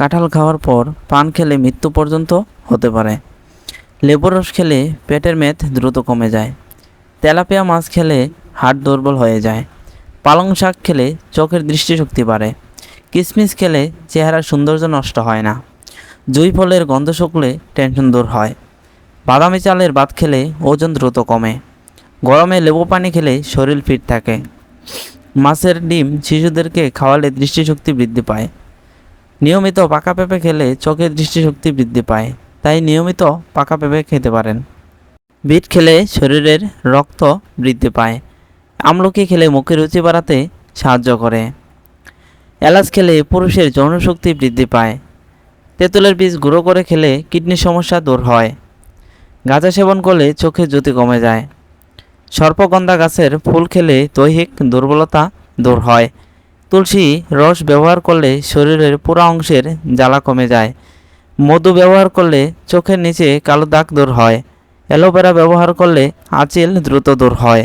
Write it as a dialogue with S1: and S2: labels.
S1: কাঁঠাল খাওয়ার পর পান খেলে মৃত্যু পর্যন্ত হতে পারে। লেবুর রস খেলে পেটের মেদ দ্রুত কমে যায়। তেলাপিয়া মাছ খেলে হাট দুর্বল হয়ে যায়। পালং শাক খেলে চোখের দৃষ্টিশক্তি বাড়ে। কিশমিশ খেলে চেহারার সৌন্দর্য নষ্ট হয় না। জুই ফলের গন্ধ শুকলে টেনশন দূর হয়। বাদামি চালের ভাত খেলে ওজন দ্রুত কমে। গরমে লেবু পানি খেলে শরীর ফিট থাকে। মাছের ডিম শিশুদেরকে খাওয়ালে দৃষ্টিশক্তি বৃদ্ধি পায়। নিয়মিত পাকা পেঁপে খেলে চোখের দৃষ্টিশক্তি বৃদ্ধি পায়, তাই নিয়মিত পাকা পেঁপে খেতে পারেন। বিট খেলে শরীরের রক্ত বৃদ্ধি পায়, আমলকি খেলে মুখের রুচি বাড়াতে সাহায্য করে। এলাচ খেলে পুরুষের যৌনশক্তি বৃদ্ধি পায়, তেঁতুলের বীজ গুঁড়ো করে খেলে কিডনির সমস্যা দূর হয়। গাঁজা সেবন করলে চোখের জ্যোতি কমে যায়। সর্পগন্ধা গাছের ফুল খেলে দৈহিক দুর্বলতা দূর হয় তুলসী রস ব্যবহার করলে শরীরের পুরো অংশের জ্বালা কমে যায়। মধু ব্যবহার করলে চোখের নিচে কালো দাগ দূর হয়। অ্যালোভেরা ব্যবহার করলে আঁচিল দ্রুত দূর হয়।